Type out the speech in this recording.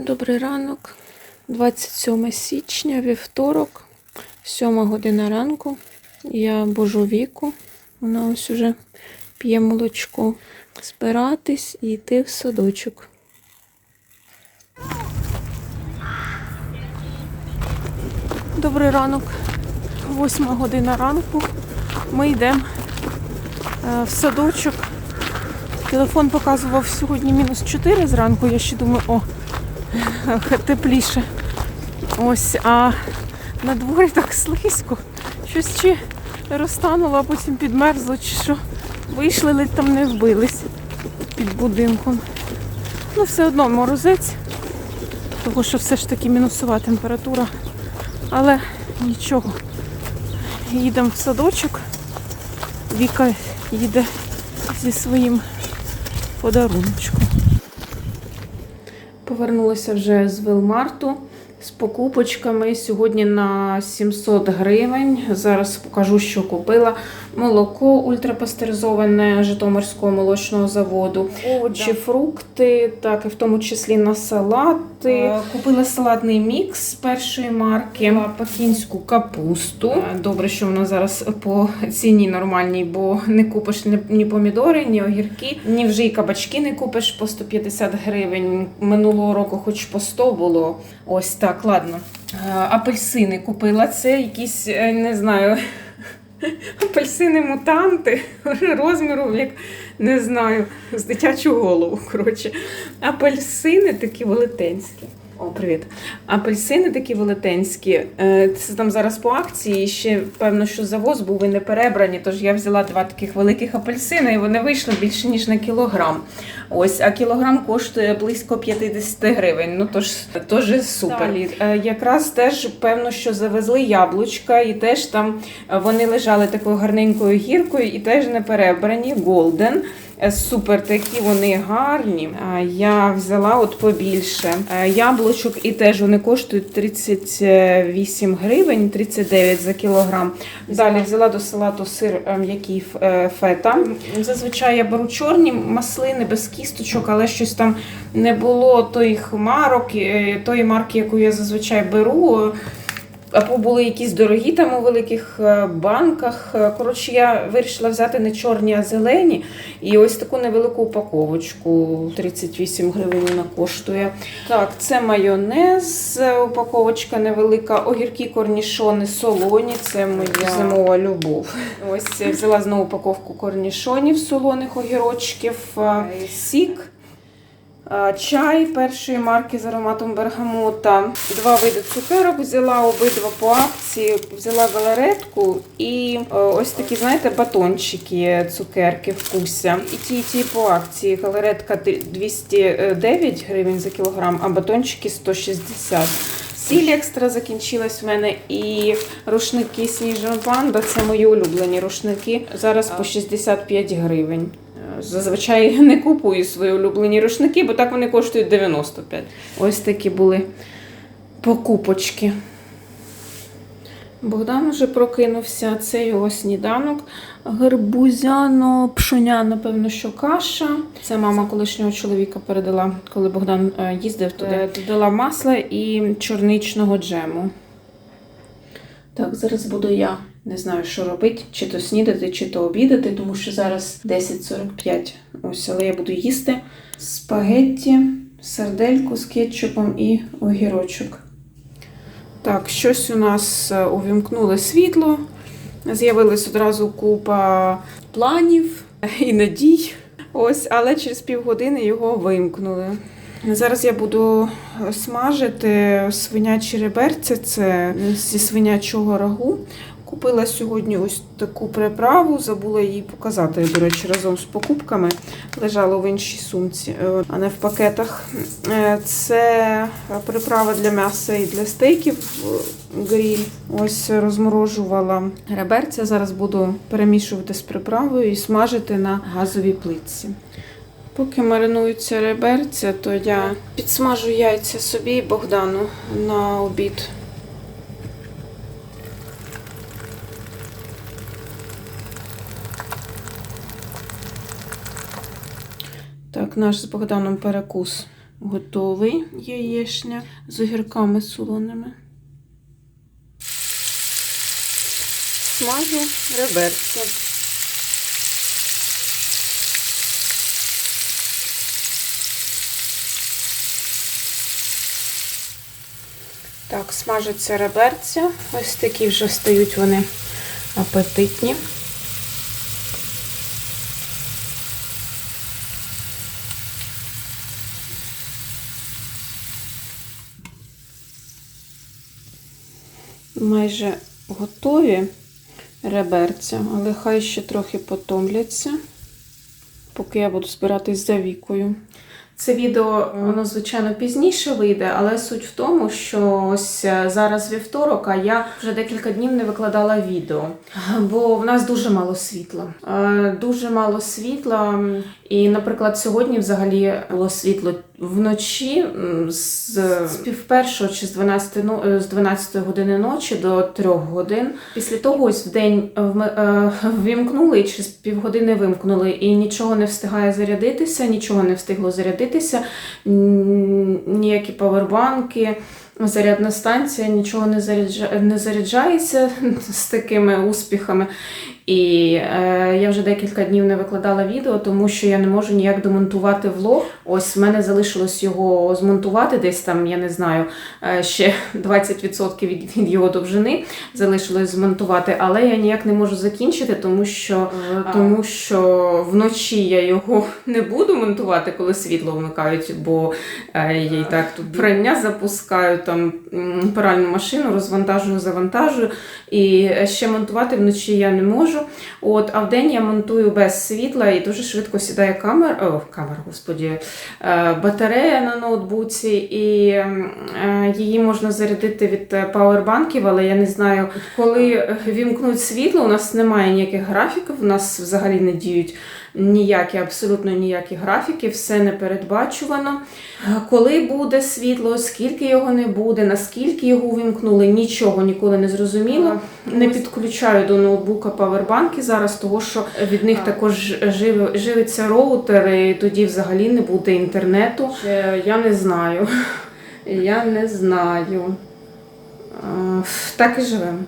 Добрий ранок, 27 січня, вівторок, 7 година ранку. Я божу віку. Вона ось уже п'є молочко. Збиратись і йти в садочок. Добрий ранок, 8 година ранку. Ми йдемо е, в садочок. Телефон показував сьогодні мінус 4 зранку. Я ще думаю, о, тепліше. Ось, а на дворі так слизько. Щось чи розтануло, а потім підмерзло, чи що. Вийшли, ледь там не вбились під будинком. Ну, все одно морозець, тому що все ж таки мінусова температура. Але нічого. Їдемо в садочок. Віка їде зі своїм подаруночком. Повернулася вже з Велмарту з покупочками. Сьогодні на 700 гривень. Зараз покажу, що купила. Молоко ультрапастеризоване Житомирського молочного заводу, овочі, фрукти, так і в тому числі на салати. Купила салатний мікс першої марки, пекінську капусту. Добре, що вона зараз по ціні нормальній, бо не купиш ні, ні помідори, ні огірки, ні вже і кабачки не купиш по 150 гривень. Минулого року хоч по 100 було. Ось так, ладно. Е, Апельсини купила. Це якісь, е, не знаю. Апельсини мутанти розміру, як не знаю, з дитячу голову. Коротше. Апельсини такі велетенські. О, привіт. Апельсини такі велетенські. Е, Це там зараз по акції. Ще певно, що завоз був і не перебрані. Тож я взяла два таких великих апельсини, і вони вийшли більше ніж на кілограм. Ось, а кілограм коштує близько 50 гривень. Ну тож теж супер. Е, Якраз теж певно, що завезли яблучка, і теж там е, вони лежали такою гарненькою гіркою, і теж не перебрані. Голден. Е, Супер, такі вони гарні. Я взяла от побільше Е, яблучок, і теж вони коштують 38 гривень, 39 за кілограм. Далі взяла до салату сир е, м'який е, фета. Зазвичай я беру чорні маслини без кісточок, але щось там не було тих марок, е, тої марки, яку я зазвичай беру. Або були якісь дорогі там у великих е, банках. Е, Коротше, я вирішила взяти не чорні, а зелені. І ось таку невелику упаковочку 38 гривень вона коштує. Так, це майонез, е, упаковочка невелика, огірки корнішони солоні. Це моя зимова любов. Ось я взяла знову упаковку корнішонів солоних огірочків, сік. Чай першої марки з ароматом бергамота. Два види цукерок взяла обидва по акції. Взяла галаретку і е, ось такі, знаєте, батончики, цукерки вкуся. І ті, і ті по акції. Галаретка 209 гривень за кілограм, а батончики 160. Сіль екстра закінчилась в мене і рушники Сніжна Панда. Це мої улюблені рушники. Зараз по 65 гривень. Е, Зазвичай не купую свої улюблені рушники, бо так вони коштують 95. Ось такі були покупочки. Богдан вже прокинувся, це його сніданок. Гарбузяно, пшоня, напевно, що каша. Це мама колишнього чоловіка передала, коли Богдан е, їздив туди. Додала масла і чорничного джему. Так, зараз буду я. Не знаю, що робити, чи то снідати, чи то обідати, тому що зараз 10.45. Ось, але я буду їсти спагетті, сардельку з кетчупом і огірочок. Так, щось у нас е, увімкнули світло. З'явилась одразу купа планів і надій. Ось, але через півгодини його вимкнули. Зараз я буду смажити свинячі реберця, це зі свинячого рагу. Купила сьогодні ось таку приправу, забула її показати, до речі, разом з покупками. Лежала в іншій сумці, е, а не в пакетах. Е, Це приправа для м'яса і для стейків е, гріль. Ось розморожувала реберця. Зараз буду перемішувати з приправою і смажити на газовій плитці. Поки маринуються реберця, то я підсмажу яйця собі і Богдану на обід. Так, наш з Богданом перекус готовий яєшня з огірками солоними. Смажу реберця. Так, смажаться реберця. Ось такі вже стають вони апетитні. Майже готові реберця, але хай ще трохи потомляться, поки я буду збиратись за вікою. Це відео, воно, звичайно, пізніше вийде, але суть в тому, що ось е, зараз вівторок, а я вже декілька днів не викладала відео, бо в нас дуже мало світла. Е, Дуже мало світла. І, наприклад, сьогодні взагалі було світло вночі з, з пів першого чи з 12, ну, е, з 12 години ночі до 3 годин. Після того ось в день е, е, ввімкнули і через півгодини вимкнули, і нічого не встигає зарядитися, нічого не встигло зарядитися, ніякі павербанки. Зарядна станція нічого не, заряджа... не заряджається з такими успіхами. І е, я вже декілька днів не викладала відео, тому що я не можу ніяк демонтувати влог. Ось в мене залишилось його змонтувати десь там, я не знаю, е, ще 20% від, від його довжини залишилось змонтувати, але я ніяк не можу закінчити, тому що, е, тому що вночі я його не буду монтувати, коли світло вмикають, бо е, я і так тут прання запускаю, там пральну машину, розвантажую, завантажую. І ще монтувати вночі я не можу. От, а вдень я монтую без світла і дуже швидко сідає камера, о, камера, господі, е, батарея на ноутбуці, і е, її можна зарядити від е, пауербанків, але я не знаю, коли вімкнуть світло, у нас немає ніяких графіків, у нас взагалі не діють ніякі, абсолютно ніякі графіки, все не передбачувано. Коли буде світло, скільки його не буде, наскільки його увімкнули, нічого ніколи не зрозуміло. Не підключаю до ноутбука павербанки зараз, того що від них також жив, живиться роутер, і тоді взагалі не буде інтернету. Я не знаю. Я не знаю. Е, Так і живемо.